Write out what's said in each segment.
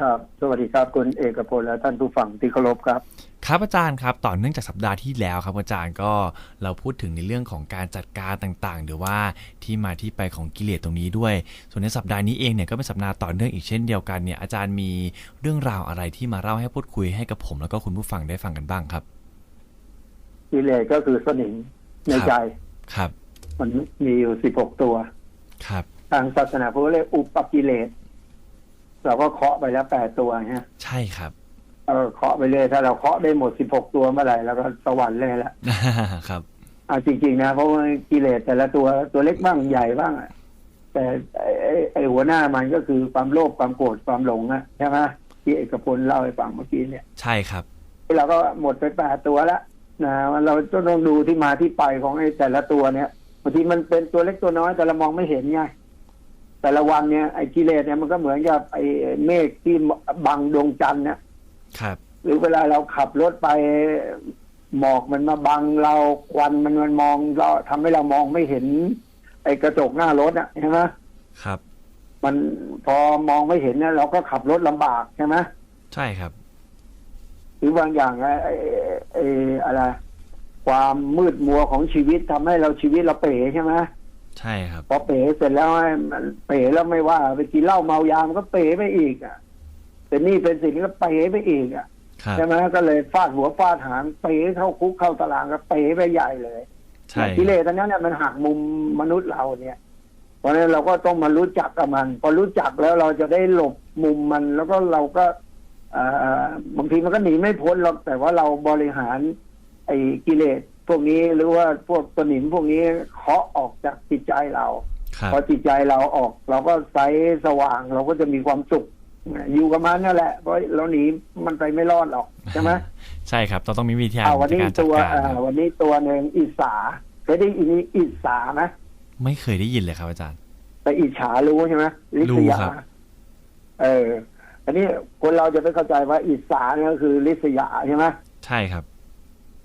ครับ สวัสดีครับคุณเอกพลและท่านผู้ฟังที่เคารพครับ ครับอาจารย์ครับ ต่อเนื่องจากสัปดาห์ที่แล้วครับอาจารย์ก็เราพูดถึงในเรื่องของการจัดการต่างๆ หรือว่าที่มาที่ไปของกิเลสตรงนี้ด้วย ส่วนในสัปดาห์นี้เองเนี่ยก็เป็นสัปดาห์ต่อเนื่องอีกเช่นเดียวกันเนี่ยอาจารย์มีเรื่องราวอะไรที่มาเล่าให้พูดคุยให้กับผมแล้วก็คุณผู้ฟังได้ฟังกันบ้างครับ กิเลสก็คือสนิมในใจครับ มันมีอยู่สิบหกตัว ครับ ทางศาสนาพุทธเรียกอุปกิเลส เราก็เคาะไปแล้วแปดตัวฮะใช่ครับเออเคาะไปเลยถ้าเราเคาะได้หมดสิบหกตัวเมื่อไหร่เราก็สวรรค์เลยละครับอ่าจริงๆนะ เพราะว่ากิเลสแต่ละตัวตัวเล็กบ้างใหญ่บ้างอะแต่ไอ้ไอ้ไอ้หัวหน้ามันก็คือความโลภความโกรธความหลงอะใช่ไหมที่เอกพลเล่าให้ฟังเมื่อกี้เนี่ย ใช่ครับเราก็หมดไปแปดตัวแล้วนะเราต้องดูที่มาที่ไปของไอ้แต่ละตัวเนี่ยบางทีมันเป็นตัวเล็กตัวน้อยแต่เรามองไม่เห็นไง แต่ละวันเนี่ยไอ้กิเลสเนี่ยมันก็เหมือนกับไอ้เมฆที่บังดวงจันทร์เนี่ยครับ หรือเวลาเราขับรถไปหมอกมันมาบังเราควันมันมันมองเราทำให้เรามองไม่เห็น ไอ้กระจกหน้ารถอะใช่ไหมครับ มันพอมองไม่เห็นเนี่ยเราก็ขับรถลำบากใช่ไหมใช่ครับ หรือบางอย่างไอ้ไอ้ไอ้อะไร ความมืดมัวของชีวิตทำให้เราชีวิตเราเป๋ใช่ไหม ใช่ครับ พอเป๋เสร็จแล้วไอ้มันเป๋แล้วไม่ว่า ไปกินเหล้าเมายามันก็เป๋ไปอีกอะเป็นหนี่เป็นสินก็เป๋ไปอีกอะครับใช่ไหมก็เลยฟาดหัวฟาดหางเป๋เข้าคุกเข้าตารางก็เป๋ไปใหญ่เลยใช่กิเลสอันนั้นเนี่ยมันหักมุมมนุษย์เราเนี่ย เพราะฉะนั้นเราก็ต้องมารู้จักกับมัน พอรู้จักแล้วเราจะได้หลบมุมมันแล้วก็เราก็เอ่อบางทีมันก็หนีไม่พ้นหรอกแต่ว่าเราบริหาร ไอ้กิเลส พวกนี้หรือว่าพวกตัวหนิมพวกนี้เคาะออกจากจิตใจเราครับพอจิตใจเราออก เราก็ใสสว่างเราก็จะมีความสุข อยู่กับมันนั่นแหละเพราะเราหนีมันไปไม่รอดหรอกใช่ไหมใช่ครับต้องต้องมีวิธีการอ่าวันในนี้การจัดตัวการอ่าครับวันนี้ตัวหนึ่งอิสาเคยได้ยินอิสาไหมไม่เคยได้ยินเลยครับอาจารย์ แต่อิจฉารู้ใช่ไหมลิษรู้ยาครับเออ อันนี้คนเราจะไม่เข้าใจว่าอิสาเนี่ยก็คือลิษยาใช่ไหมใช่ครับ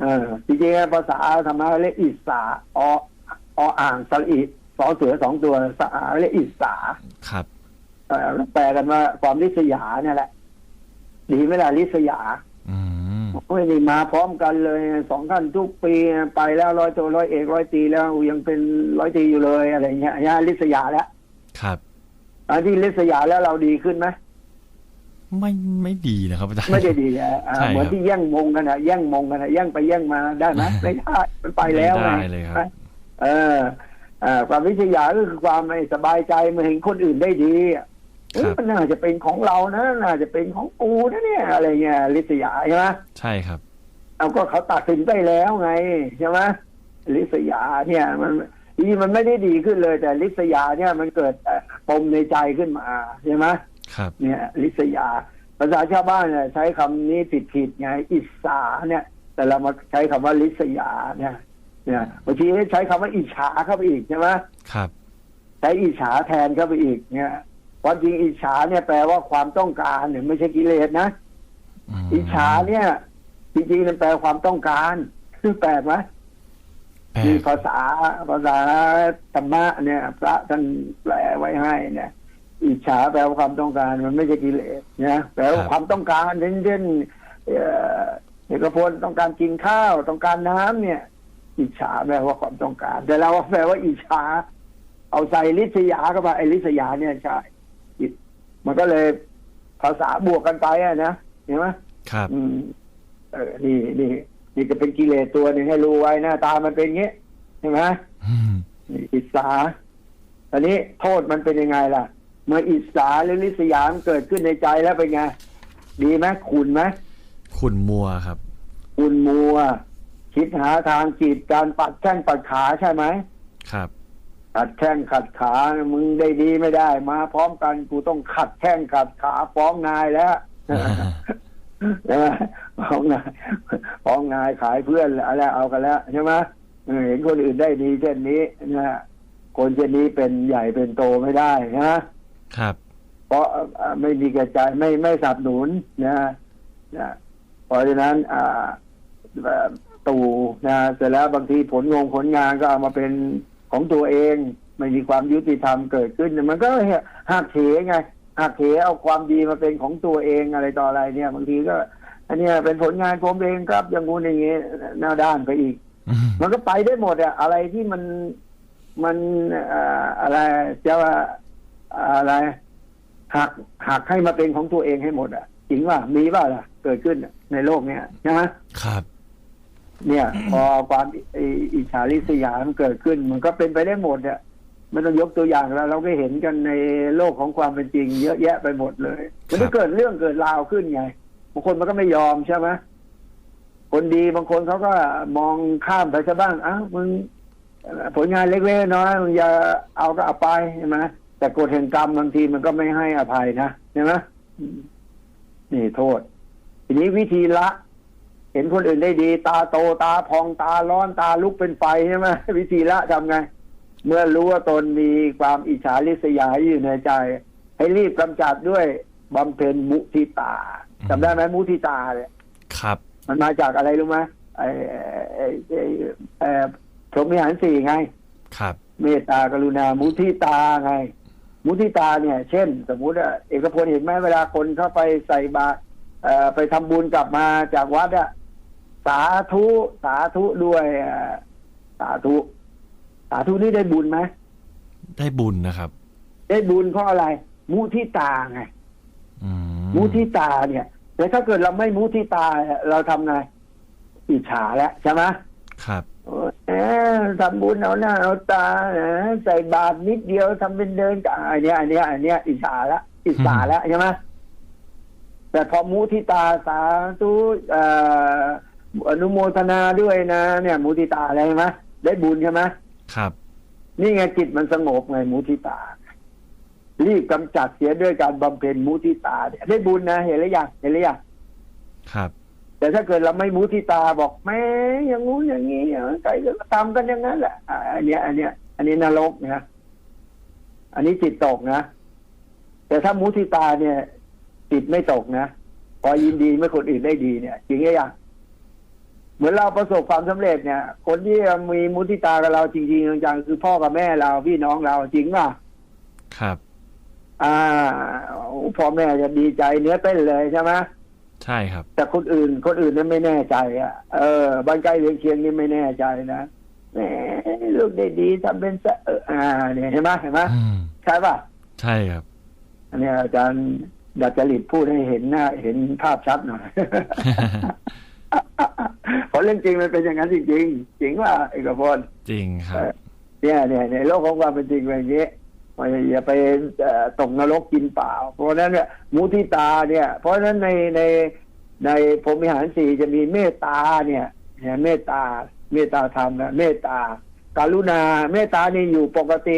เออจริงๆภาษาธรรมะเรียกอิสาอออ่างสระอิสอเสือสองตัวสาเรียกอิสาครับเออแล้วแปลกันว่าความลิษยาเนี่ยแหละ ดีไหมล่ะลิษยาอืมไม่ได้มาพร้อมกันเลยสองท่านทุกปีไปแล้วร้อยโทร้อยเอกร้อยตรีแล้วยังเป็นร้อยตรีอยู่เลยอะไรเงี้ยเนี่ยลิษยาแล้ว ครับอันที่ลิษยาแล้วเราดีขึ้นไหม ไม่ไม่ดีนะครับอาจารย์ไม่ได้ดีอะอ่าใช่ครับเหมือนที่แย่งมงกันนะแย่งมงกันนะแย่งไปแย่งมาได้ไหมไม่ได้มันไปแล้วไม่ไงได้เลยครับเออเอ่อความวิทยาก็คือความไม่สบายใจเมื่อเห็นคนอื่นได้ดีอะเอ้ยครับมันน่าจะเป็นของเรานะน่าจะเป็นของกูนะเนี่ย อะไรเงี้ยลิษยาใช่ไหมใช่ครับเอาก็เขาตัดสินไปแล้วไงใช่ไหมลิษยาเนี่ย มันทีมันไม่ได้ดีขึ้นเลย แต่ลิษยาเนี่ยมันเกิดเอ่อปมในใจขึ้นมาใช่ไหมครับ เนี่ยลิษยา ภาษาชาวบ้านเนี่ยใช้คำนี้ผิดผิดๆไงอิสาเนี่ย แต่เรามาใช้คำว่าลิษยาเนี่ยเนี่ยบางทีใช้คำว่าอิจฉาเข้าไปอีกใช่ไหมครับ ใช้อิจฉาแทนเข้าไปอีกเนี่ยความจริงอิจฉาเนี่ยแปลว่าความต้องการเนี่ยไม่ใช่กิเลสนะมอิจฉาเนี่ย จริงๆมันแปลความต้องการซึ่งแปลกไหมแปลมีกภาษาภาษาธรรมะเนี่ย พระท่านแปลไว้ให้เนี่ย อิจฉาแปลว่าความต้องการมันไม่ใช่กิเลสนะแปลว่าความต้องการเช่นเช่นเอ่อเอกพลต้องการกินข้าวต้องการน้ำเนี่ย อิจฉาแปลว่าความต้องการ แต่เราแปลว่าอิจฉา เอาใส่ลิษยาเข้าไปไอ้ลิษยาเนี่ยใช่อิมันก็เลยภาษาบวกกันไปอะนะเห็นไหมครับอืมเออนี่นี่นี่จะเป็นกิเลสตัวหนึ่งให้รู้ไว้หน้าตามันเป็นอย่างงี้ใช่ไหมอืมนี่อิสาอันนี้โทษมันเป็นยังไงล่ะ เมื่ออิสาหรือลิษยามนเกิดขึ้นในใจแล้วเป็นไง ดีไหมขุนไหมขุนมัวครับขุนมัว คิดหาทางจีบการปัดแข้งปัดขาใช่ไหมครับขัดแข้งขัดขามึงได้ดีไม่ได้ มาพร้อมกันกูต้องขัดแข้งขัดขาฟ้องนายแล้วใช่ไหมฟ้องนายฟ้องนายขายเพื่อนอะไรเอากันแล้วใช่ไหมเออเห็นคนอื่นได้ดีเช่นนี้นะคนเช่นนี้เป็นใหญ่เป็นโตไม่ได้นะ ครับ เพราะเอ่อไม่มีกระจายไม่ไม่สนับสนุนนะนะเพราะฉะนั้นอ่าเอ่อตู่นะเสร็จแล้วบางทีผลงงผลงานก็เอามาเป็นของตัวเองไม่มีความยุติธรรมเกิดขึ้น มันก็หักเหไงหักเหเอาความดีมาเป็นของตัวเองอะไรต่ออะไรเนี่ยบางทีก็ อันเนี้ยเป็นผลงานผมเองครับอย่างงู้นอย่างงี้หน้าด้านไปอีกอืมมันก็ไปได้หมดอะอะไรที่มันมันเอ่ออะไรจะว่า อะไรหักหักให้มาเป็นของตัวเองให้หมดอะจริงว่ามีว่าล่ะ เกิดขึ้นในโลกเนี้ยใช่ไหมครับ เนี่ย พอความไอ้อิจฉาริษยามันเกิดขึ้น มันก็เป็นไปได้หมดอะไม่ต้องยกตัวอย่างแล้วเราก็เห็นกันในโลกของความเป็นจริง เยอะแยะไปหมดเลย มันก็เกิดเรื่องเกิดราวขึ้นไงบางคนมันก็ไม่ยอมใช่ไหมคนดีบางคนเขาก็มองข้ามไปซะบ้างอ้าวมึงผลงานเล็กๆน้อยๆมึงอย่าเอาก็เอาไปใช่ไหม แต่กฎแห่งกรรมบางทีมันก็ไม่ให้อภัยนะใช่ไหมอืมนี่โทษ ทีนี้วิธีละ เห็นคนอื่นได้ดี ตาโตตาพองตาร้อนตาลุกเป็นไฟใช่ไหมวิธีละทำไง เมื่อรู้ว่าตนมีความอิจฉาริษยาอยู่ในใจ ให้รีบกำจัดด้วยบำเพ็ญมุทิตาจำได้ไหมมุทิตาเนี่ยครับ มันมาจากอะไรรู้ไหมไอ้ไอ้ไอ้ไอ้พรหมวิหารสี่ไง ครับ เมตตากรุณามุทิตาไง มุทิตาเนี่ยเช่น สมมุติอะเอกพลเห็นไหมเวลาคนเข้าไปใส่บาตรเอ่อไปทำบุญกลับมาจากวัดอะสาธุสาธุด้วยเอ่อสาธุ สาธุนี่ได้บุญไหมได้บุญนะครับ ได้บุญเพราะอะไร มุทิตาไงอืมมุทิตาเนี่ยแต่ถ้าเกิดเราไม่มุทิตาเราทำไงอิจฉาแล้วใช่ไหมครับโอ้ยเอ๊ะ ทำบุญเอาหน้าเอาตาเอ๊ะใส่บาตรนิดเดียวทำเป็นเดินกับอันเนี้ยอันเนี้ยอันเนี้ยอิจฉาละอิจฉาละใช่ไหมแต่พอมุทิตาสาธุเอ่ออนุโมทนาด้วยนะ เนี่ย มุทิตาอะไรใช่ไหมได้บุญใช่ไหมครับ นี่ไงจิตมันสงบไงมุทิตา รีบกำจัดเสียด้วยการบำเพ็ญมุทิตาเนี่ยได้บุญนะเห็นหรือยังเห็นหรือยังครับ แต่ถ้าเกิดเราไม่มุทิตาบอกแม่อย่างงู้นอย่างนี้เออใครก็ทำกันอย่างนั้นแหละอ่าอันเนี้ย อันเนี้ย อันนี้นรกนะอันนี้จิตตกนะแต่ถ้ามุทิตาเนี่ย จิตไม่ตกนะพอยินดีเมื่อคนอื่นได้ดีเนี่ยจริงไหมยังเหมือนเราประสบความสำเร็จเนี่ย คนที่มีมุทิตากับเราจริงๆจังๆคือพ่อกับแม่เราพี่น้องเราจริงป่ะครับ อ่าพ่อแม่จะดีใจเนื้อเต้นเลยใช่ไหม ใช่ครับ แต่คนอื่นคนอื่นนั้นไม่แน่ใจอะเออบ้านใกล้เรือนเคียงนี่ไม่แน่ใจนะแหมลูกได้ดีทำเป็นสะเอออ่าเนี่ยเห็นไหมเห็นไหมอืมใช่ป่ะใช่ครับ อันเนี้ยอาจารย์ดัดจริตพูดให้เห็นหน้าเห็นภาพชัดหน่อยเพราะเรื่องจริงมันเป็นอย่างนั้นจริงๆจริงว่าเอกพลจริงครับเนี่ยเนี่ยในโลกของความเป็นจริงเป็นอย่างนี้ อย่าไปเอ่อตกนรกกินเปล่า เพราะฉะนั้นเนี่ยมุทิตาเนี่ย เพราะฉะนั้นในในในพรหมวิหารสี่จะมีเมตตาเนี่ยเนี่ยเมตตาเมตตาธรรมนะเมตตาการุณาเมตตานี่อยู่ปกติ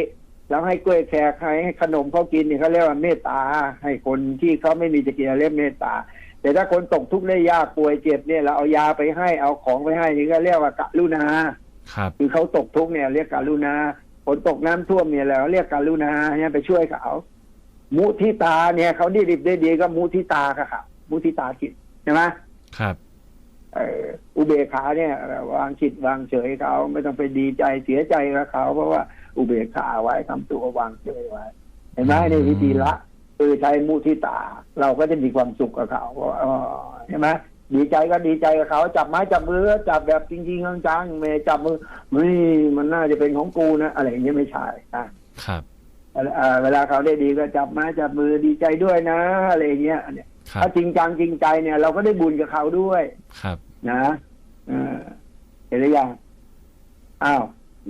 แล้วให้กล้วยแขกให้ให้ขนมเขากินเนี่ยเขาเรียกว่าเมตตา ให้คนที่เขาไม่มีจะกินเรียกเมตตา แต่ถ้าคนตกทุกข์ได้ยากป่วยเจ็บเนี่ยเราเอายาไปให้เอาของไปให้นี่ก็เรียกว่ากรุณาครับคือเขาตกทุกข์เนี่ยเรียกการุณา ฝนตกน้ำท่วมเนี่ยเราเรียกการุณาเนี่ยไปช่วยเขามุทิตาเนี่ยเขาดีดิบได้ดีก็มุทิตาค่ะครับมุทิตาจิตใช่ไหมครับเอ่ออุเบกขาเนี่ย วางจิตวางเฉยเขาไม่ต้องไปดีใจเสียใจกับเขาเพราะว่าอุเบกขาไว้ทำตัววางเฉยไว้เห็นไหมอืมนี่วิธีละคือใช้มุทิตา เราก็จะมีความสุขกับเขาเพราะว่าอ๋อใช่ไหม ดีใจก็ดีใจกับเขาจับไม้จับมือจับแบบจริงๆจังๆไม่จับมือนี่มันน่าจะเป็นของกูนะอะไรอย่างเงี้ยไม่ใช่นะครับเอ่อเวลาเขาได้ดีก็จับไม้จับมือดีใจด้วยนะอะไรอย่างเงี้ยเนี่ยครับถ้าจริงจังจริงใจเนี่ย เราก็ได้บุญกับเขาด้วยครับ นะเออเห็นหรือยังอ้าว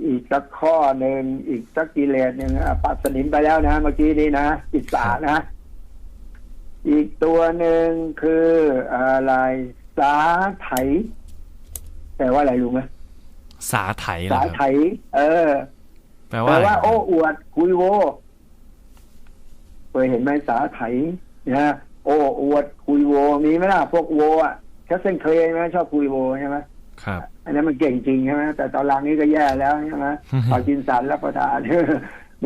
อีกสักข้อหนึ่งอีกสักกิเลสหนึ่งอะปัดสนิมไปแล้วนะเมื่อกี้นี้นะอิสานะ อีกตัวหนึ่งคืออะไร สาไถแปลว่าอะไรรู้ไหมสาไถเหรอสาครับไถ เออ แปลแปว่าลอะไรว่าครับโอ้อวดคุยโวเคยเห็นไหมสาไถนะโอ้อวดคุยโวมีไหมล่ะพวกโวอะแคสเซนเคลย์ไหมชอบคุยโวใช่ไหมครับ อันนั้นมันเก่งจริงใช่ไหมแต่ตอนหลังนี้ก็แย่แล้วใช่ไหมพอกินสารรับประทาน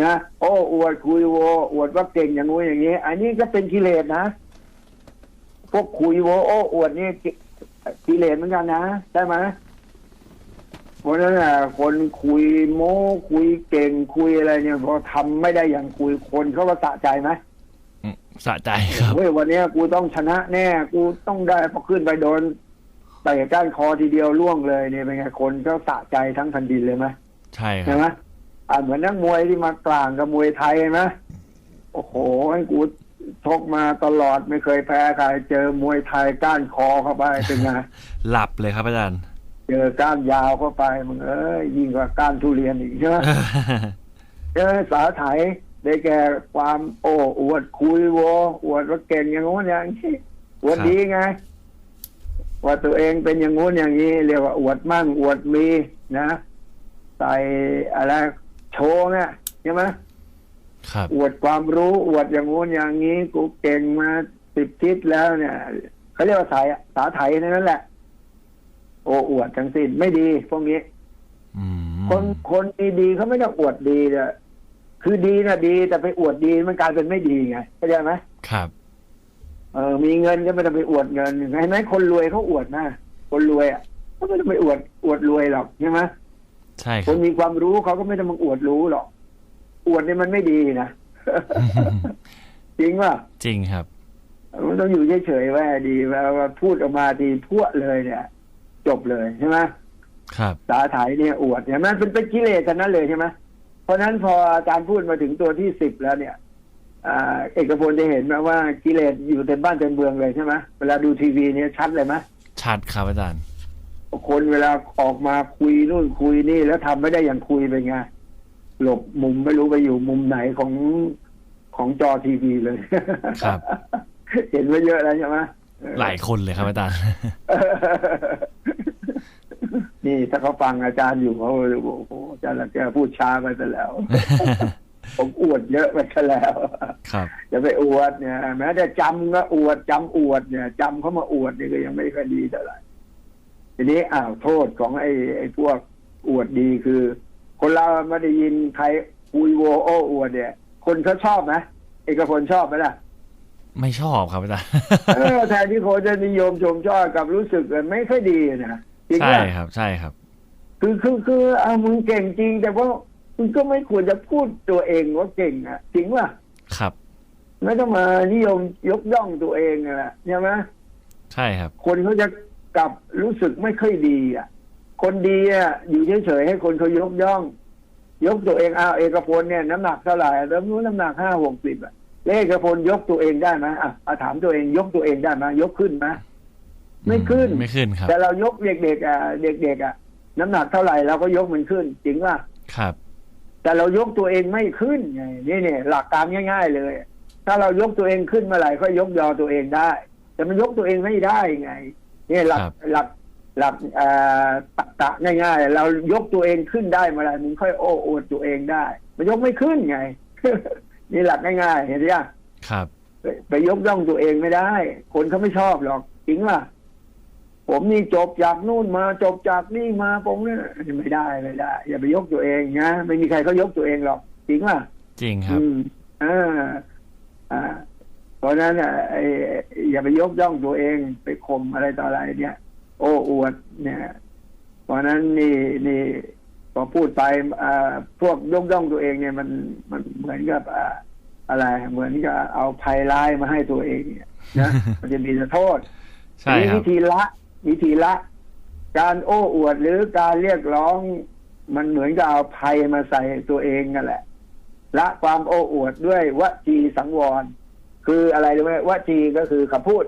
นะโอ้อวดคุยโวอวดว่าเก่งอย่างงู้นอย่างนี้ อันนี้ก็เป็นกิเลสนะพวกคุยโวโอ้อวดนี่กิกิเลสเหมือนกันนะใช่ไหมเพราะฉะนั้นน่ะคนคุยโม้คุยเก่งคุยอะไรเนี่ยพอทำไม่ได้อย่างคุยคนเขาก็สะใจไหมสะใจครับเฮ้ยวันเนี้ยกูต้องชนะแน่ กูต้องได้พอขึ้นไปโดนเตะก้านคอทีเดียวล่วงเลยเนี่ยเป็นไงคนก็สะใจทั้งแผ่นดินเลยไหมใช่ครัใช่บไหมอ่า เหมือนนักมวยที่มากลางกับมวยไทยนะโอ้โหให้กูชกมาตลอดไม่เคยแพ้ใครเจอมวยไทยก้านคอเข้าไปเป็นไงหลับเลยครับอาจารย์ เจอก้านยาวเข้าไปมึงเอ้ยยิ่งกว่าก้านทุเรียนอีกใช่ไหมเจอสาไถได้แก่ความโอ้อวดคุยโวอวดว่าเก่งอย่างงู้นอย่างนี้อวดครับดีไง ว่าตัวเองเป็นอย่างงู้นอย่างนี้ เรียกว่าอวดมั่งอวดมีนะใส่อะไร โชว์เนี่ยใช่ไหมครับ อวดความรู้อวดอย่างงู้นอย่างนี้ กูเก่งมาสิบทิศแล้วเนี่ยเขาเรียกว่าสายสาไถนั่นแหละ โอ้อวดทั้งสิ้นไม่ดีพวกนี้อืมคนคนดีๆเขาไม่ต้องอวดดีเนี่ยคือดีนะดี แต่ไปอวดดีมันกลายเป็นไม่ดีไงเข้าใจไหมครับ เออ มีเงินก็ไม่ต้องไปอวดเงินเห็นไหมคนรวยเขาอวดนะคนรวยอะเขาไม่ต้องไปอวดอวดรวยหรอกใช่ไหม ใช่คครับนมีความรู้เขาก็ไม่ต้องมาอวดรู้หรอก อวดเนี่ยมันไม่ดีนะ จริงป่ะจริงครับ มันต้องอยู่เฉยๆไว้ดีเวลาพูดออกมาทีพวดเลยเนี่ย จบเลยใช่ไหมครับสาถ่ายเนี่ยอวดเนี่ยมันเป็นเป็นกิเลสทั้งนั้นเลยใช่ไหมเพราะฉะนั้นพออาจารย์พูดมาถึงตัวที่สิบแล้วเนี่ยอ่าเอกพลจะเห็นไหมว่ากิเลสอยู่เต็มบ้านเต็มเมืองเลยใช่ไหมเวลาดูทีวีเนี่ยชัดเลยไหมชัดครับอาจารย์ คนเวลาออกมาคุยนู่นคุยนี่แล้วทำไม่ได้อย่างคุยไปนไงหลบมุมไม่รู้ไปอยู่มุมไหนของของจอทีวีเลยครับ เห็นไว้เยอะแล้วใช่ไหมหลายคนเลยครับอาจารย์นี่ถ้าเขาฟังอาจารย์อยู่เขาเลยบอกโอ้โหอาจารย์ละแกพูดช้าไปซะแล้ว ผมอวดเยอะไปซะแล้วครับจะไปอวดเนี่ยแม้แต่จำก็อวดจำอวดเนี่ยจำเขามาอวดเนี่ยก็ยังไม่ค่อยดีเท่าไหร่ ทีนี้อ้าวโทษของไอ้ไอ้พวกอวดดีคือ คนเราไม่ได้ยินใครคุยโวโอ้อวดเนี่ย คนเขาชอบไหมเอกพลชอบไหมล่ะไม่ชอบครับอาจารย์เออแทนที่คนจะนิยมชมชอบกับรู้สึกไม่ค่อยดีนะจริงใช่ไหมครับ ใช่ครับ คือคือคือเอามึงเก่งจริง แต่ว่ามึงก็ไม่ควรจะพูดตัวเองว่าเก่งอะจริงป่ะครับ ไม่ต้องมานิยมยกย่องตัวเองนั่นแหละใช่ไหมใช่ครับ คนเขาจะ กลับรู้สึกไม่ค่อยดีอะคนดีอะอยู่เฉยๆให้คนเขายกย่อง ยกตัวเองอ้าวเอกพลเนี่ยน้ำหนักเท่าไหร่แล้วนู้นน้ำหนักห้าหกสิบอะแล้วเอกพลยกตัวเองได้ไหมอะอะถามตัวเองยกตัวเองได้ไหมยกขึ้นไหมไม่ขึ้นไม่ขึ้นครับ แต่เรายกเด็กๆอะเด็กๆอะน้ำหนักเท่าไหร่เราก็ยกมันขึ้น จริงป่ะครับ แต่เรายกตัวเองไม่ขึ้นไงนี่เนี่ยหลักการง่าย ๆ เลย ถ้าเรายกตัวเองขึ้นเมื่อไหร่ก็ยกยอตัวเองได้ แต่มันยกตัวเองไม่ได้ไง นี่หลักครับหลักหลักเอ่อตรรกะง่ายๆ เรายกตัวเองขึ้นได้เมื่อไหร่มันค่อยโอ้อวดตัวเองได้ มันยกไม่ขึ้นไง นี่หลักง่ายๆ เห็นไหมครับ ไปไปยกย่องตัวเองไม่ได้ คนเขาไม่ชอบหรอกจริงป่ะผมนี่จบจากนู่นมาจบจากนี่มาผมเนี่ยไม่ได้ไม่ได้ อย่าไปยกตัวเองนะไม่มีใครเขายกตัวเองหรอกจริงป่ะจริงครับ อืมอ่าอ่า เพราะฉะนั้นอะไอ้อย่าไปยกย่องตัวเองไปข่มอะไรต่ออะไรเนี่ย โอ้อวดเนี่ย เพราะฉะนั้นนี่นี่พอพูดไปอ่าพวกยกย่องตัวเองเนี่ยมันมันเหมือนกับอ่าอะไรเหมือนกับเอาภัยร้ายมาให้ตัวเองเนี่ยนะมันจะมีแต่โทษใช่ทีนี้ครับวิธีละ วิธีละ การโอ้อวดหรือการเรียกร้อง มันเหมือนกับเอาภัยมาใส่ตัวเองนั่นแหละ ละความโอ้อวดด้วยวจีสังวร คืออะไรรู้ไหมวจีก็คือคำพูด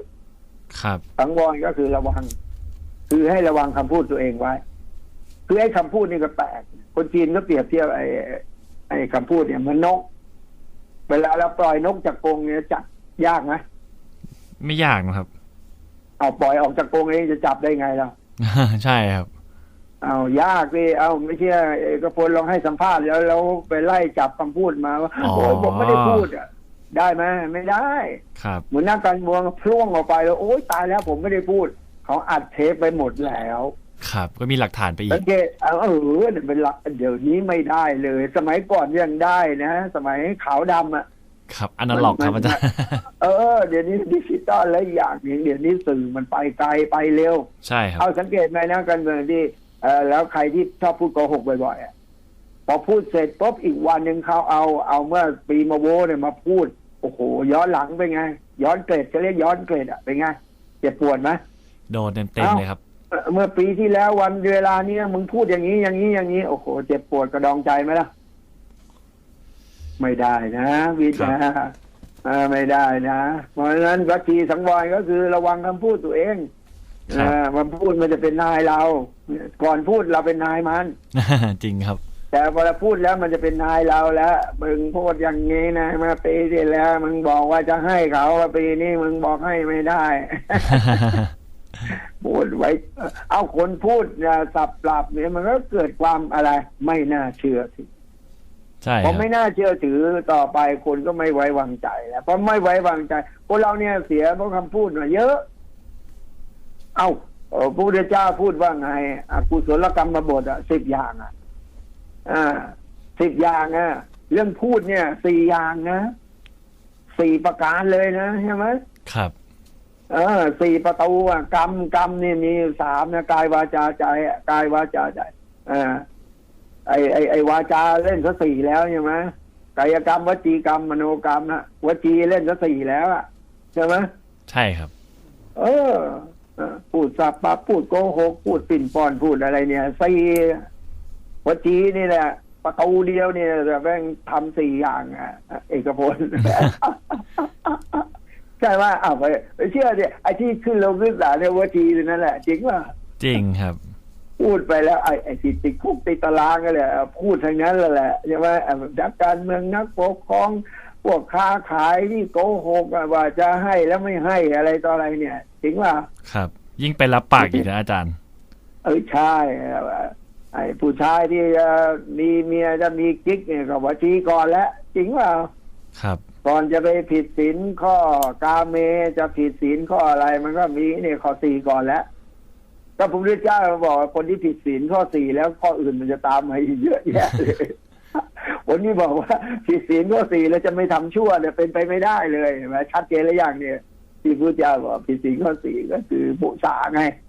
ครับสังวรก็คือระวัง คือให้ระวังคำพูดตัวเองไว้ คือไอ้คำพูดนี่ก็แปลกคนจีนก็เปรียบเทียบไอ้ไอ้คำพูดเนี่ยเหมือนนก เวลาเราปล่อยนกจากกรงเนี่ยจับยากไหมไม่ยากนะครับ เอาปล่อยออกจากกรงเองจะจับได้ไงล่ะใช่ครับ เอายากดิเอาไม่เชื่อเอกพลลองให้สัมภาษณ์แล้วเราไปไล่จับคำพูดมาว่าอ๋อโอ้ยผมไม่ได้พูดอะ ได้ไหมไม่ได้ ครับ เหมือนนักการเมืองพล่วงออกไปแล้ว โอ้ยตายแล้วผมไม่ได้พูด เขาอัดเทปไปหมดแล้ว ครับ ก็มีหลักฐานไปอีสักงเกตเอาเออเนี่ยเป็นหลักเดี๋ยวนี้ไม่ได้เลย สมัยก่อนยังได้นะ สมัยขาวดำอะครับอนาล็อกครับอาจารย์เออ เดี๋ยวนี้ดิจิตอลและอีกอย่างหนึ่งเดี๋ยวนี้สื่อมันไปไกลไปเร็ว ใช่ครับ เอาสังเกตไหมนะการเมืองที่เออแล้วใครที่ชอบพูดโกหกบ่อยๆอะพอพูดเสร็จปุ๊บอีกวันหนึ่งเขาเอาเอาเมื่อปีมาโวเนี่ยมาพูด โโอ้โหย้อนหลังเป็นไง ย้อนเกรดจะเรียกย้อนเกรดอะเป็นไงเจ็บปวดไหมโดนเต็มๆเลยครับเอ่อเมื่อปีที่แล้ววันเวลานี้มึงพูดอย่างนี้อย่างนี้อย่างนี้โอ้โหเจ็บปวดกระดองใจไหมล่ะ ไม่ได้นะวิทย์นะเออไม่ได้นะเพราะฉะนั้นวัคคีสังวรก็คือระวังคำพูดตัวเองครับเออมันพูดมันจะเป็นนายเรา ก่อนพูดเราเป็นนายมัน จริงครับ แต่พอเราพูดแล้วมันจะเป็นนายเราแล้วมึงพูดอย่างนี้นะเมื่อปีที่แล้ว มึงบอกว่าจะให้เขาว่าปีนี้มึงบอกให้ไม่ได้ พูดไว้ เอาคนพูดเนี่ยสับปรับเนี่ยมันก็เกิดความอะไร ไม่น่าเชื่อถือใช่พคอรับไม่น่าเชื่อถือต่อไปคนก็ไม่ไว้วางใจแล้วเพราะไม่ไว้วางใจคนเราเนี่ยเสียเพราะคำพูดมาเยอะ เอ้าเอ่อพระพุทธเจ้าพูดว่าไงอกุศลกรรมบทอะสิบอย่างอะ อ่าสิบอย่างอะเรื่องพูดเนี่ยสี่อย่างนะสี่ประการเลยนะใช่ไหมครับ เออสี่ประตูอะกรรมกรรมนี่มีสามนะกายวาจาใจอะกายวาจาใจเออไอไอไอวาจาเล่นซะสี่แล้วใช่ไหมกายกรรมวจีกรรมมโนกรรมนะวจีเล่นซะสี่แล้วอะใช่ไหมใช่ครับ เออเออพูดสับปะพูดโกหกพูดปิ่นป้อนพูดอะไรเนี่ยสี่ วจีนี่แหละประตูเดียวเนี่ยแต่แม่งทำสี่อย่างอะ เอกพลใช่ว่าอ้าวไปไปเชื่อดิไอ้ที่ขึ้นลงขึ้นศาลเนี่ยวจีนั่นแหละจริงว่าจริงครับ พูดไปแล้วไอ้ไอ้ที่ติดคุกติดตารางกันแหละพูดทางนั้นแหละใช่ไหมอะนักการเมืองนักปกครองพวกค้าขายที่โกหกอะว่าจะให้แล้วไม่ให้อะไรต่ออะไรเนี่ยจริงว่าครับ ยิ่งไปรับปากอีกนะอาจารย์ เออใช่ ไอ้ผู้ชายที่จะมีเมียจะมีกิ๊กเนี่ยก็ว่าชี้ก่อนแล้วจริงว่าครับ ก่อนจะไปผิดศีลข้อกาเมจะผิดศีลข้ออะไร มันก็มีเนี่ยข้อสี่ก่อนแล้วก็พระพุทธเจ้าบอกว่าคนที่ผิดศีลข้อสี่แล้วข้ออื่นมันจะตามมาอีกเยอะแยะเลยคนที่บอกว่าผิดศีลข้อสี่แล้วจะไม่ทำชั่วเนี่ยเป็นไปไม่ได้เลยเห็นไหมชัดเจนแล้วอย่างเนี่ยที่พระพุทธเจ้าบอกผิดศีลข้อสี่ก็คือมุสาไงครับ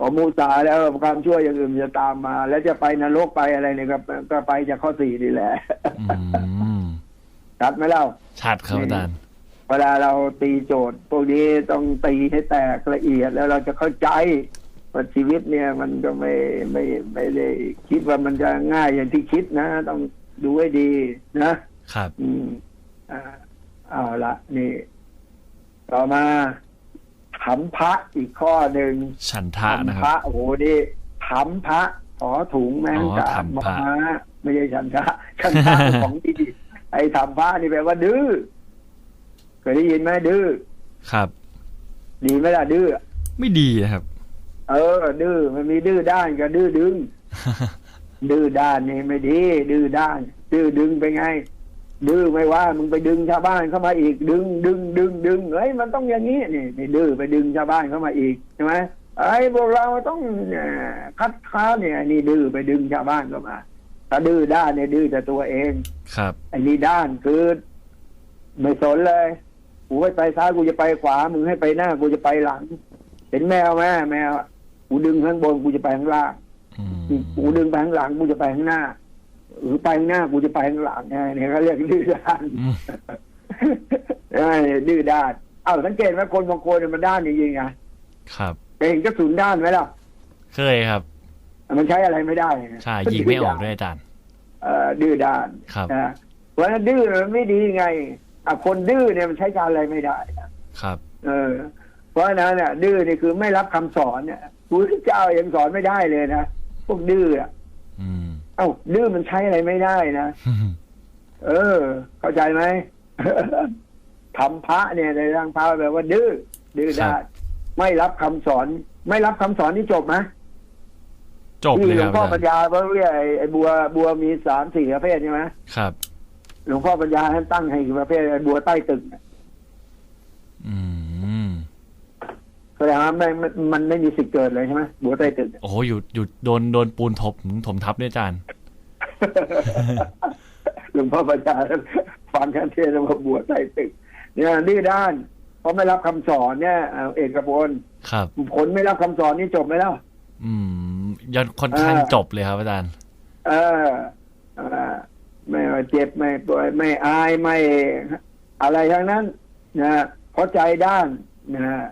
พอมุสาแล้วความชั่วอย่างอื่นมันจะตามมา แล้วจะไปนรกไปอะไรเนี่ยก็ก็ไปจากข้อสี่นี่แหละอืมชัดไหมเล่าชัดครับอาจารย์เวลาเราตีโจทย์พวกนี้ต้องตีให้แตกละเอียดแล้วเราจะเข้าใจว่าชีวิตเนี่ย มันก็ไม่ไม่ไม่ได้คิดว่ามันจะง่ายอย่างที่คิดนะ ต้องดูให้ดีนะครับ อืมอ่าเอาละนี่ ต่อมา ถมพระอีกข้อหนึ่งฉันทะนะคพรับระโอ้โหนี่ถมพระขอถุงแมงอ๋อกาถมพระมาไม่ใช่ฉันทะฉันทะเป็นของดีไอ้ถมพระนี่แปลว่าดื้อเคยได้ยินไหมดื้อครับ ดีไหมล่ะดื้อไม่ดีนะครับ เออ ดื้อมันมีดื้อด้านกับดื้อดึง ดื้อด้านนี่ไม่ดีดื้อด้านดื้อดึงไปไง ดื้อไม่ว่ามึงไปดึงชาวบ้านเข้ามาอีก ดึงดึงดึงดึงเฮ้ยมันต้องอย่างนี้นี่นี่ดื้อไปดึงชาวบ้านเข้ามาอีกใช่ไหมไอ้พวกเราต้องเอ่อคัดค้านเนี่ยนี่ดื้อไปดึงชาวบ้านเข้ามาถ้าดื้อด้านเนี่ยดื้อแต่ตัวเอง ครับไอ้นี่ด้านคือไม่สนเลยกูให้ไปซ้ายกูจะไปขวามึงให้ไปหน้ากูจะไปหลัง เห็นแมวไหมแมวอะกูดึงข้างบนกูจะไปข้างล่างอืมกูดึงไปข้างหลังกูจะไปข้างหน้า หรือไปข้างหน้ากูจะไปข้างหลังไงเนี่ยเขาเรียกดื้อด้านอืมเอ้ยดื้อด้านเอ้าสังเกตไหมคนบางคนเนี่ยมันด้านจริงๆไงครับเคยเห็นกระสุนด้านไหมล่ะ เคยครับ มันใช้อะไรไม่ได้ไงใช่ยิงไม่ออกด้วยอาจารย์เอ่อดื้อด้านครับนะเพราะฉะนั้นดื้อมันไม่ดีไงอะคนดื้อเนี่ยมันใช้การอะไรไม่ได้นะครับ เออ เพราะฉะนั้นเนี่ยดื้อนี่คือไม่รับคำสอนเนี่ยพระพุทธเจ้ายังสอนไม่ได้เลยนะพวกดื้ออะอืม เอ้าดื้อมันใช้อะไรไม่ได้นะเออ เข้าใจไหมทำพระเนี่ยในทางพระแบบว่า ดื้อดื้อครัด้าบนไม่รับคำสอน ไม่รับคำสอนที่จบไหมจบที่เลยหลควรังบพ่ออาปัญจารย์ญาเขาเรียกไอ้ไอ้บัวบัวมีสามสี่ประเภทใช่ไหมครับ หลวงพ่อปัญญาท่านตั้งให้กี่ประเภทไอ้บัวใต้ตึกน่ะอืม แสดงว่าไม่มันมันไม่มีสิทธิ์เกิดเลยใช่ไหมบัวใต้ตึกน่ะโอ้โหอยู่อยู่โดนโดนปูนทบถมทับด้วยอาจารย์หลวงพ่อปัญญาท่านฟังท่านเทศน์ว่าบัวใต้ตึก เนี่ยดื้อด้านเพราะไม่รับคำสอนเนี่ยเอาเอกพลครับ ผลไม่รับคำสอนนี่จบไหมแล้ว อืมยันค่อนข้างเออจบเลยครับอาจารย์ เออเออไม่ว่าเจ็บไม่ป่วยไม่อายไม่อะไรทั้งนั้นนะเพราะใจด้านนะ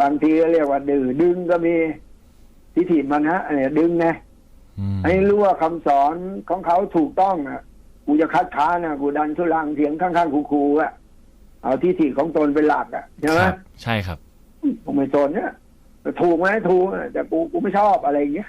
บางทีก็เรียกว่าดื้อดึงก็มีทิฏฐิมันฮะเนี่ยดึงไงอืมให้รู้ว่าคำสอนของเขาถูกต้องอะกูจะคัดค้านนะกูดันทุลังเถียงข้างๆคูๆอะเอาทิฏฐิของตนเป็นหลักอะใช่ไหมครับใช่ครับผมไม่สนเนี่ยถูกไหมถูกแต่กูกูไม่ชอบอะไรอย่างเงี้ย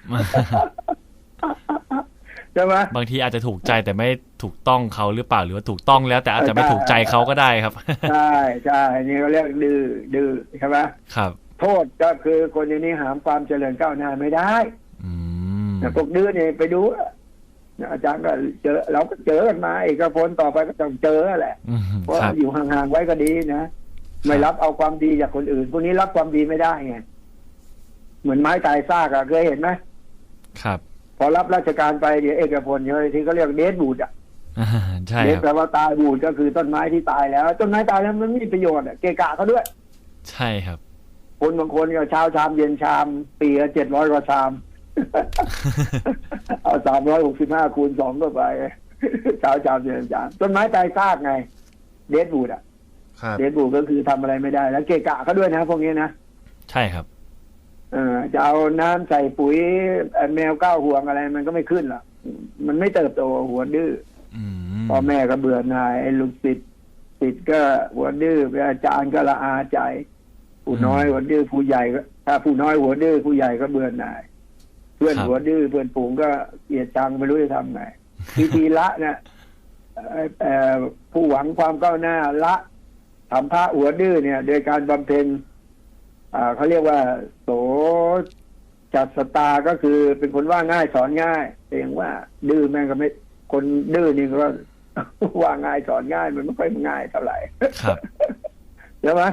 ใช่ไหมบางทีอาจจะถูกใจแต่ไม่ถูกต้องเขาหรือเปล่าหรือว่าถูกต้องแล้ว แต่อาจจะไม่ถูกใจเขาก็ได้ครับใช่ใช่นี่เขาเรียกดื้อดื้อใช่ไหมครับ โทษก็คือคนอย่างนี้หามความเจริญก้าวหน้าไม่ได้อืมแต่พวกดื้อเนี่ยไปดูอะอาจารย์ก็เจอเราก็เจอกันมาเอกพลต่อไปก็ต้องเจอแหละอืมเพราะครับอยู่ห่างๆไว้ก็ดีนะไม่รับเอาความดีจากคนอื่นพวกนี้รับความดีไม่ได้ไงเหมือนไม้ตายซากอะเคยเห็นไหมครับ พอรับราชการไปเดี๋ยวเอกพลเยอะที่เขาเรียกเดดบูดอะอ่าใช่เดดคแปลรับว่าตายบูดก็คือต้นไม้ที่ตายแล้ว ต้นไม้ตายแล้วมันไม่มีประโยชน์อะเกะกะเขาด้วย ใช่ครับ คนบางคนก็เช้าชามเย็นชาม ปีละเจ็ดร้อยกว่าชาม เอาสามร้อยหกสิบห้าคูณสองก็ไปเช้าชามเย็นชามต้นไม้ตายซากไง เดดบูดอะครับเดดบูดก็คือทำอะไรไม่ได้ แล้วเกะกะเขาด้วยนะพวกนี้นะใช่ครับเออ จะเอาน้ำใส่ปุ๋ยเอ่อแมวก้าวห่วงอะไร มันก็ไม่ขึ้นหรอกมันไม่เติบโตหัวดื้ออืมพ่อแม่ก็เบื่อหน่ายไอ้ลูกศิษย์ศิษย์ก็หัวดื้ออาจารย์ก็ละอาใจ ผู้น้อยหัวดื้อผู้ใหญ่ก็ถ้าผู้น้อยหัวดื้อผู้ใหญ่ก็เบื่อหน่าย เพื่อนหัวดื้อเพื่อนฝูงก็เกลียดชังไม่รู้จะทำไงวิธีละเนี่ยเอ่อเอ่อผู้หวังความก้าวหน้าละทำพระหัวดื้อเนี่ย โดยการบำเพ็ญอ่า เขาเรียกว่า โสจัดสตาก็คือเป็นคนว่าง่ายสอนง่ายแต่อย่างว่า ดื้อแม่งก็ไม่คนดื้อนี่ก็ว่าง่ายสอนง่ายมันไม่ค่อยง่ายเท่าไหร่ครับใช่ไหม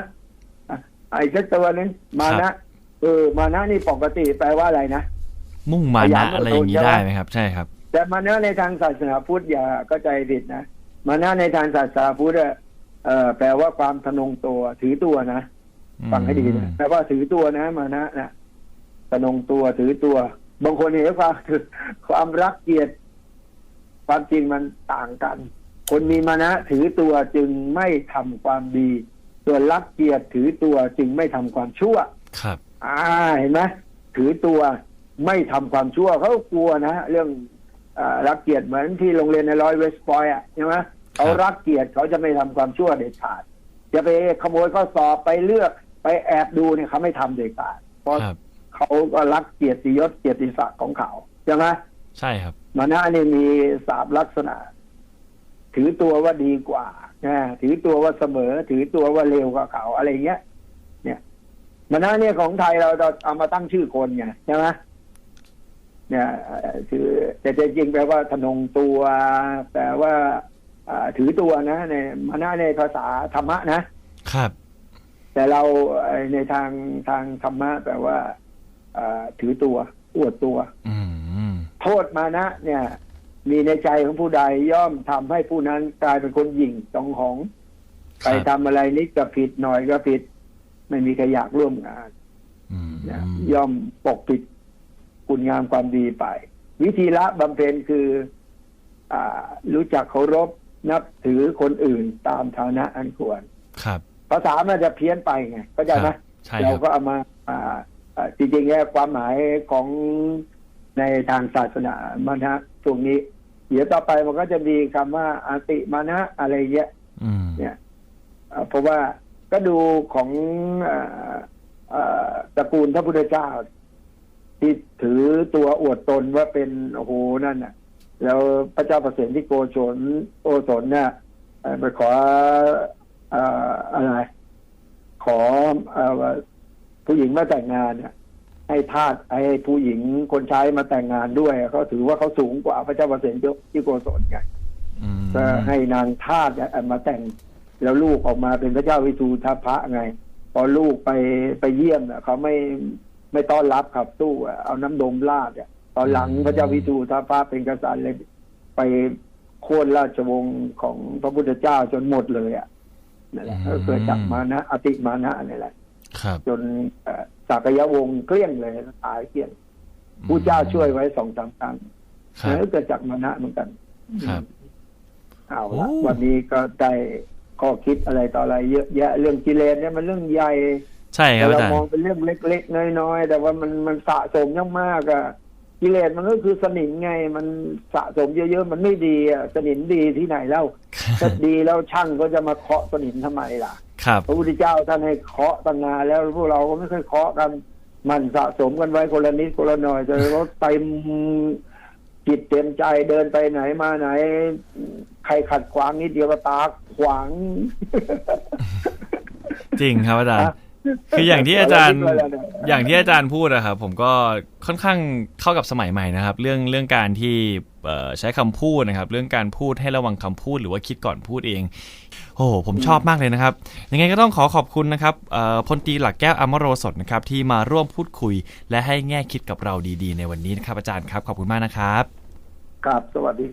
อะไอ้สักตัวหนึงมาครันะบเออมานะนี่ปกติแปลว่าอะไรนะมุ่งมาขยันะนอะไรอย่างนี้ใช่ไหมได้ไหมครับ ใช่ครับ แต่มานะในทางศาสนาพุทธอย่าเข้าใจผิดนะมานะในทางศาสนาพุทธอะเอ่อแปลว่าความทะนงตัวถือตัวนะ ฟังให้ดีนะแปลว่าถือตัวนะมานะนะทะนงตัวถือตัว บางคนเห็นความความรักเกียรติความจริงมันต่างกัน คนมีมานะถือตัวจึงไม่ทำความดี ส่วนรักเกียรติถือตัวจึงไม่ทำความชั่ว ครับ อ่าเห็นไหมถือตัวไม่ทำความชั่วเขากลัวนะเรื่องอารักเกียรติเหมือนที่โรงเรียนในร้อยเวสต์พอยต์อะใช่ไหมเขารักเกียรติเขาจะไม่ทำความชั่วเด็ดขาด จะไปขโมยข้อสอบไปเลือกไปแอบดูเนี่ยเขาไม่ทำเด็ดขาดเพราะครับเขาก็รักเกียรติยศเกียรติศักดิ์ของเขาใช่ไหมใช่ครับมานะนี่มีสามลักษณะ ถือตัวว่าดีกว่านะถือตัวว่าเสมอ ถือตัวว่าเร็วกว่าเขาอะไรเงี้ย เนี่ยมานะเนี่ยของไทยเราเราเอามาตั้งชื่อคนไงใช่ไหมเนี่ยเอ่อถือแต่จริงๆแปลว่าทะนงตัวแปลว่าอ่า ถือตัวนะในมานะในภาษาธรรมะนะ ครับ แต่เราเอ่อในทางทางธรรมะแปลว่าอ่าถือตัว อวดตัวอืมโทษมานะ เนี่ย มีในใจของผู้ใดย่อมทำให้ผู้นั้นกลายเป็นคนหยิ่งจองหองครัไปบทำอะไรนิดก็ผิดหน่อยก็ผิด ไม่มีใครอยากร่วมงานอืมนะย่อมปกปิดคุณงามความดีไป วิธีละบำเพ็ญคืออ่ารู้จักเคารพ นับถือคนอื่นตามฐานะอันควร ครับ ภาษามันจะเพี้ยนไปไงเข้าใจไหมครับใช่คเรารับก็เอามาอ่าอ่าจริงๆแล้วความหมายของในทางศาสนามานะตรงนี้ เดี๋ยวต่อไปมันก็จะมีคำว่าอาติมานะอะไรเงี้ยอืมเนี่ยอ่าเพราะว่าก็ดูของอ่าอ่าตระกูลพระพุทธเจ้า ที่ถือตัวอวดตนว่าเป็นโอ้โหนั่นน่ะ แล้วพระเจ้าประเสริฐที่โกศลโอสนเนี่ยเอ่อไปขอเอ่ออะไรขอเอ่อผู้หญิงมาแต่งงานเนี่ยให้ทาสให้ผู้หญิงคนใช้มาแต่งงานด้วยเขาถือว่าเขาสูงกว่าพระเจ้าประเสริฐที่โกศลไงอืมก็ให้นางทาสเนี่ยมาแต่งแล้วลูกออกมาเป็นพระเจ้าวิทูทพระไง พอลูกไปไปเยี่ยมเนี่ยเขาไม่ไม่ต้อนรับขับตู้อะเอาน้ำดมราดอะ ตอนหลังพระเจ้าวิทูทพระเป็นกษัตริย์เลยไปโค่นราชวงศ์ของพระพุทธเจ้าจนหมดเลยอะนั่นแหละก็เกิดจากมานะอติมานะนี่แหละครับจนเอ่อสักยวงศ์เกลี้ยงเลยตายเกลี้ยงผู้เจ้าช่วยไว้สองสามครั้งครับแล้วเกิดจากมานะเหมือนกันครับเอาละโอ้วันนี้ก็ได้ข้อคิดอะไรต่ออะไรเยอะแยะเรื่องกิเลสเนี่ยมันเรื่องใหญ่ใช่ครัแต่บอาเราจารมองย์เป็นเรื่องเล็กๆน้อยๆแต่ว่ามันมันสะสมยังมากอะ กิเลสมันก็คือสนิมไงมันสะสมเยอะๆมันไม่ดีอะสนิมดีที่ไหนเล่าถ้าดีแล้วช่างก็จะมาเคาะสนิมทำไมล่ะครับพระพุทธเจ้าท่านให้เคาะตั้งนานแล้วพวกเราก็ไม่เคยเคาะกัน มันสะสมกันไว้คนละนิดคนละหน่อยจนรถเต็มจิตเต็มใจเดินไปไหนมาไหน ใครขัดขวางนิดเดียวก็ตาขวาง จริงครับอาจารย์ คืออย่างที่อาจารย์อย่างที่อาจารย์พูดอะครับผมก็ค่อนข้างเข้ากับสมัยใหม่นะครับ เรื่องเรื่องการที่เอ่อใช้คำพูดนะครับ เรื่องการพูดให้ระวังคำพูดหรือว่าคิดก่อนพูดเอง โอ้โหผมชอบมากเลยนะครับ ยังไงก็ต้องขอขอบคุณนะครับเอ่อพลตรีหลักแก้วอมโรสดนะครับที่มาร่วมพูดคุย และให้แง่คิดกับเราดีๆ ในวันนี้นะครับอาจารย์ครับขอบคุณมากนะครับ ครับสวัสดี